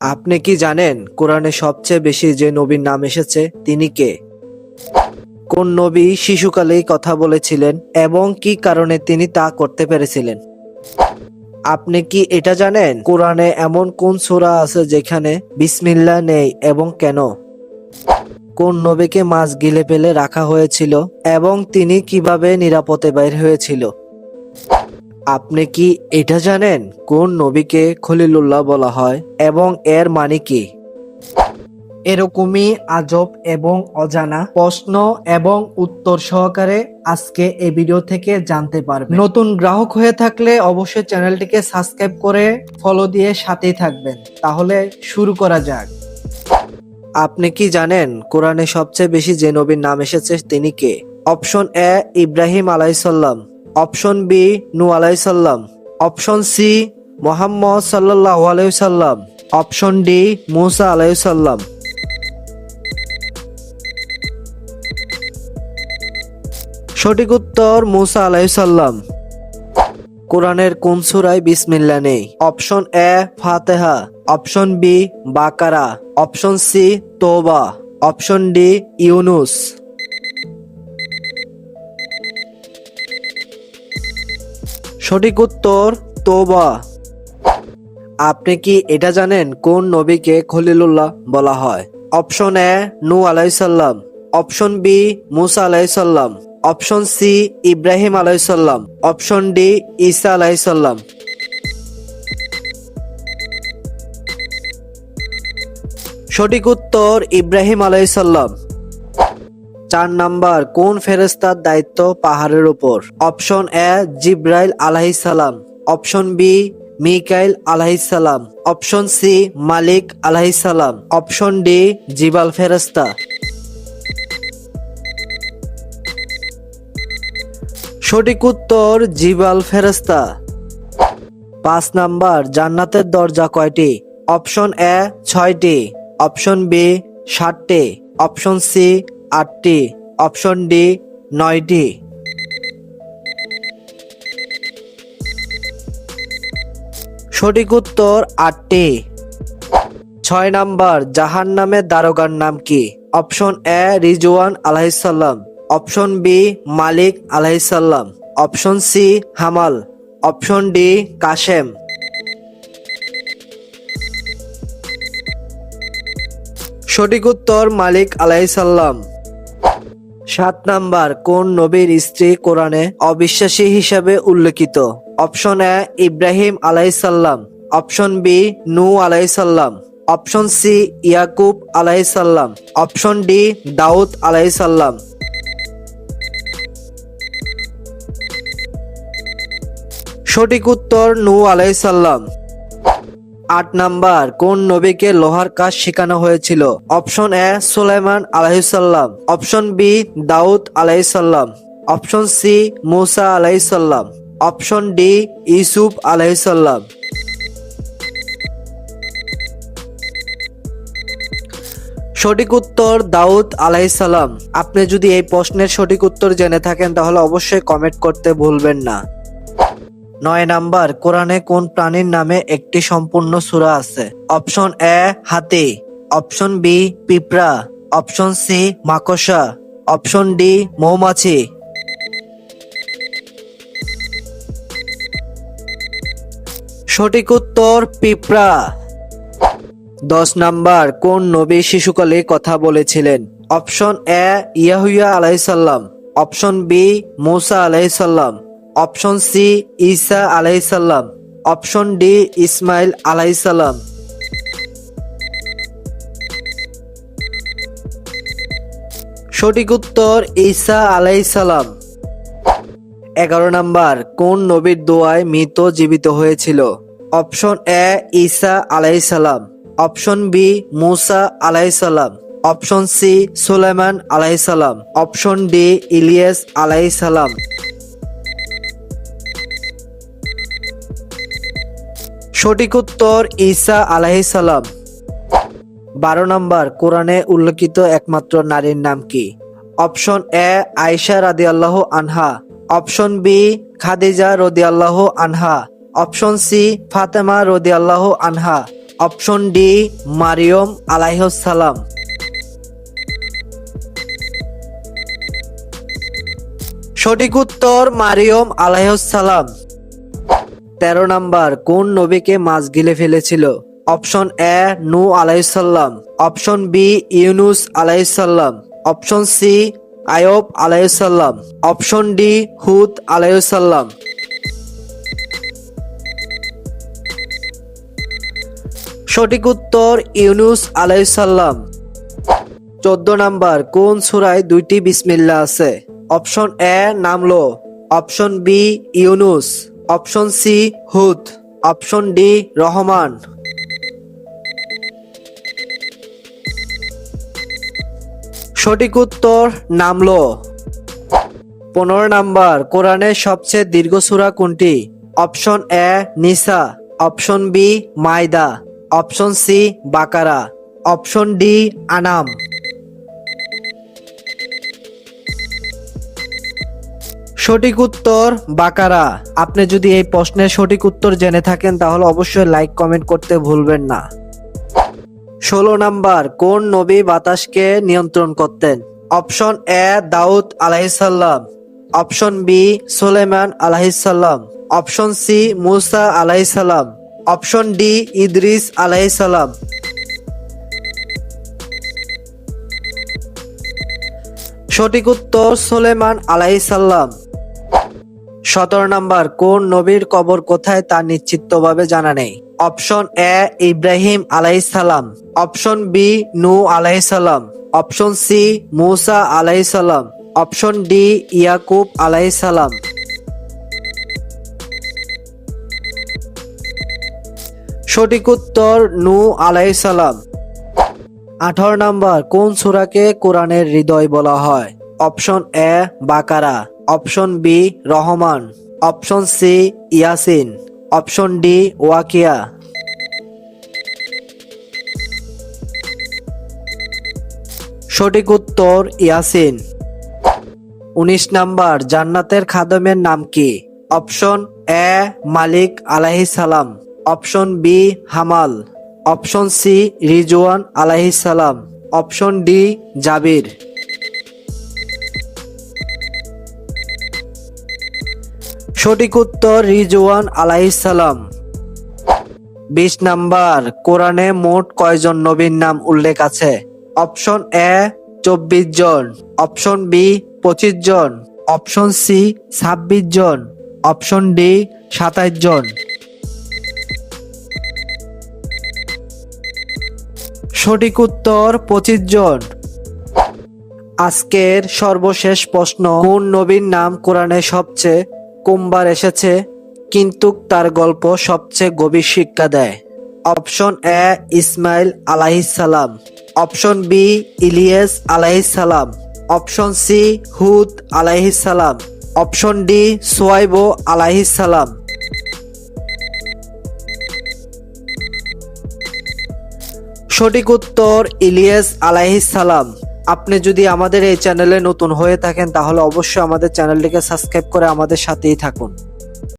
আপনি কি জানেন কোরআনে সবচেয়ে বেশি যে নবীর নাম এসেছে, তিনি কে? কোন নবী শিশুকালেই কথা বলেছিলেন এবং কি কারণে তিনি তা করতে পেরেছিলেন? আপনি কি এটা জানেন কোরআনে এমন কোন সূরা আছে যেখানে বিসমিল্লা নেই এবং কেন? কোন নবীকে মাছ গিলে ফেলে রাখা হয়েছিল এবং তিনি কীভাবে নিরাপদে বাইর হয়েছিল? আপনি কি এটা জানেন কোন নবীকে খলিলুল্লাহ বলা হয় এবং এর মানে কি? এরকমই আজব এবং অজানা প্রশ্ন এবং উত্তর সহকারে আজকে এই ভিডিও থেকে জানতে পারবেন। নতুন গ্রাহক হয়ে থাকলে অবশ্যই চ্যানেলটিকে সাবস্ক্রাইব করে ফলো দিয়ে সাথেই থাকবেন। তাহলে শুরু করা যাক। আপনি কি জানেন কোরআনে সবচেয়ে বেশি যে নবীর নাম এসেছে তিনি কে? অপশন এ, ইব্রাহিম আলাইসাল্লাম অপশন বি নু আলাইসাল্লাম অপশন সি মোহাম্মদ সাল্লাহ আলাইসাল্লাম অপশন ডি মুসা আলাইসাল্লাম সঠিক উত্তর মুসা আলাইসাল্লাম কোরআনের কোন সুরায় বিসমিল্লা নেই? অপশন এ ফাতেহা। অপশন বি বাকারা। অপশন সি তোবা। অপশন ডি ইউনুস। সঠিক উত্তর তোবা। আপনি কি এটা জানেন কোন নবীকে খলিলুল্লাহ বলা হয়? অপশন এ, নু আলাইসাল্লাম অপশন বি, মুসা আলাইসাল্লাম অপশন সি, ইব্রাহিম আলাইসাল্লাম অপশন ডি, ঈসা আলাইসাল্লাম সঠিক উত্তর ইব্রাহিম আলাইসাল্লাম চার নাম্বার, কোন ফেরেস্তার দায়িত্ব পাহাড়ের উপর? অপশন এ, জিব্রাইল আলাহিসাল্লাম অপশন বি, মিকাইল আলাহিসাল্লাম অপশন সি, মালিক আলাহিসাল্লাম অপশন ডি, জিবাল ফেরেস্তা সঠিক উত্তর, জিবাল ফেরেস্তা পাঁচ নাম্বার, জান্নাতের দরজা কয়টি? অপশন এ, ছয়টি। অপশন বি ষাটটি অপশন সি আটটি, অপশন ডি, নয়টি। সঠিক উত্তর আটটি। ছয় নাম্বার জাহান নামের দারোগার নাম কি? অপশন এ, রিজওয়ান আলাহিসাল্লাম অপশন বি, মালিক আলাহিসাল্লাম অপশন সি, হামাল। অপশন ডি, কাশেম। সঠিক উত্তর মালিক আলাইসাল্লাম সাত নাম্বার, কোন নবীর স্ত্রী কোরআনে অবিশ্বাসী হিসাবে উল্লেখিত? অপশন এ, ইব্রাহিম আলাইসাল্লাম। অপশন বি, নু আলাইসাল্লাম। অপশন সি, ইয়াকুব আলাইসাল্লাম। অপশন ডি, দাউদ আলাইসাল্লাম। সঠিক উত্তর, নু আলাইসাল্লাম। আট নাম্বার, কোন নবীকে লোহার কাজ শেখানো হয়েছিল? অপশন এ, সুলাইমান আলাইসাল্লাম অপশন বি, দাউদ আলাইসাল্লাম অপশন সি, মুসা আলাইসাল্লাম অপশন ডি ইসুফ আলাইসাল্লাম সঠিক উত্তর, দাউদ আলাইসাল্লাম আপনি যদি এই প্রশ্নের সঠিক উত্তর জেনে থাকেন, তাহলে অবশ্যই কমেন্ট করতে ভুলবেন না। নয় নাম্বার, কোরআনে কোন প্রাণীর নামে একটি সম্পূর্ণ সূরা আছে? অপশন এ, হাতি। অপশন বি, পিঁপড়া। অপশন সি মাকসা অপশন ডি, মৌমাছি। সঠিক উত্তর, পিঁপড়া। দশ নাম্বার, কোন নবী শিশুকালে কথা বলেছিলেন? অপশন এ, ইয়াহুয়া আলাইসাল্লাম অপশন বি, মুসা আলাইসাল্লাম অপশন সি, ঈসা আলাইসাল্লাম অপশন ডি, ইসমাইল আলাইসাল্লাম সঠিক উত্তর, ঈসা আলাইসাল্লাম এগারো নাম্বার, কোন নবীর দোয়ায় মৃত জীবিত হয়েছিল? অপশন এ, ঈসা আলাইসাল্লাম অপশন বি, মুসা আলাইসাল্লাম অপশন সি, সুলাইমান আলাইসাল্লাম অপশন ডি, ইলিয়াস আলাইসাল্লাম সঠিক উত্তর ঈসা আলাইসাল্লাম বারো নম্বর, কোরআনে উল্লেখিত একমাত্র নারীর নাম কি? অপশন এ আয়সা রাদি আল্লাহ আনহা। অপশন বি, খাদিজা রদি আল্লাহ আনহা। অপশন সি, ফাতেমা রদি আল্লাহ আনহা। অপশন ডি, মারিয়ম আলাইহসালাম সঠিক উত্তর মারিয়ম আলাইহসালাম তেরো নাম্বার, কোন নবীকে মাছ গিলে ফেলেছিল? অপশন এ নু আলাইসাল্লাম অপশন বি, ইউনুস আলাইসাল্লাম অপশন সি আয়ব আলাইসাল্লাম অপশন ডি, হুদ আলাইসাল্লাম সঠিক উত্তর, ইউনুস আলাইসাল্লাম চোদ্দ নাম্বার, কোন সুরায় দুইটি বিসমিল্লা আছে? অপশন এ নামলো অপশন বি, ইউনুস। অপশন সি হুদ। অপশন ডি রহমান। সঠিক উত্তর নামলো। পনেরো নাম্বার, কোরআনের সবচেয়ে দীর্ঘ সূরা কোনটি? অপশন এ নিসা। অপশন বি মাইদা অপশন সি বাকারা। অপশন ডি আনাম। সঠিক উত্তর বাকারা। আপনি যদি এই প্রশ্নের সঠিক উত্তর জেনে থাকেন, তাহলে অবশ্যই লাইক, কমেন্ট করতে ভুলবেন না। ষোলো নাম্বার, কোন নবী বাতাসকে নিয়ন্ত্রণ করতেন? অপশন এ, দাউদ আলাহিসাল্লাম অপশন বি সোলেমান আলাহিসাল্লাম অপশন সি, মুসা আলাহিসাল্লাম অপশন ডি, ইদ্রিস আলাহিসাল্লাম সঠিক উত্তর সোলেমান আলাইসাল্লাম সতেরো নাম্বার, কোন নবীর কবর কোথায় তা নিশ্চিতভাবে জানা নেই। অপশন এ, ইব্রাহিম আলাইসাল্লাম অপশন বি নু আলাইসাল্লাম অপশন সি, মুসা আলাইসাল্লাম অপশন ডি, ইয়াকুব আলাইসাল্লাম সঠিক উত্তর নু আলাইসাল্লাম আঠারো নাম্বার, কোন সূরাকে কোরআনের হৃদয় বলা হয়? অপশন এ, বাকারা। অপশন বি রহমান, অপশন সি ইয়াসিন, অপশন ডি ওয়াকিয়া। সঠিক উত্তর ইয়াসিন। উনিশ নাম্বার, জান্নাতের খাদমের নাম কি? অপশন এ মালিক আলাইহিস সালাম, অপশন বি হামাল, অপশন সি রিজওয়ান আলাইহিস সালাম, অপশন ডি জাবির। সঠিক উত্তর রিজওয়ান আলাইহিস সালাম। বিশ নাম্বার, কোরআনে মোট কয়জন নবীর নাম উল্লেখ আছে? অপশন এ, চব্বিশ জন। অপশন বি, পঁচিশ জন। অপশন সি, ছাব্বিশ জন। অপশন ডি, সাতাইশ জন। সঠিক উত্তর, পঁচিশ জন। আজকের সর্বশেষ প্রশ্ন, কোন নবীর নাম কোরআনে সবচেয়ে কমবার এসেছে, কিন্তু তার গল্প সবচেয়ে গভীর শিক্ষা দেয়। অপশন এ, ইসমাইল আলাইসালাম অপশন বি, ইলিয়াস আলাইসালাম অপশন সি, হুদ আলাইহিসালাম অপশন ডি, সোয়াইব আলাইহিসালাম সঠিক উত্তর ইলিয়াস আলাইহিসালাম আপনি যদি আমাদের এই চ্যানেলে নতুন হয়ে থাকেন, তাহলে অবশ্যই আমাদের চ্যানেলটিকে সাবস্ক্রাইব করে আমাদের সাথেই থাকুন।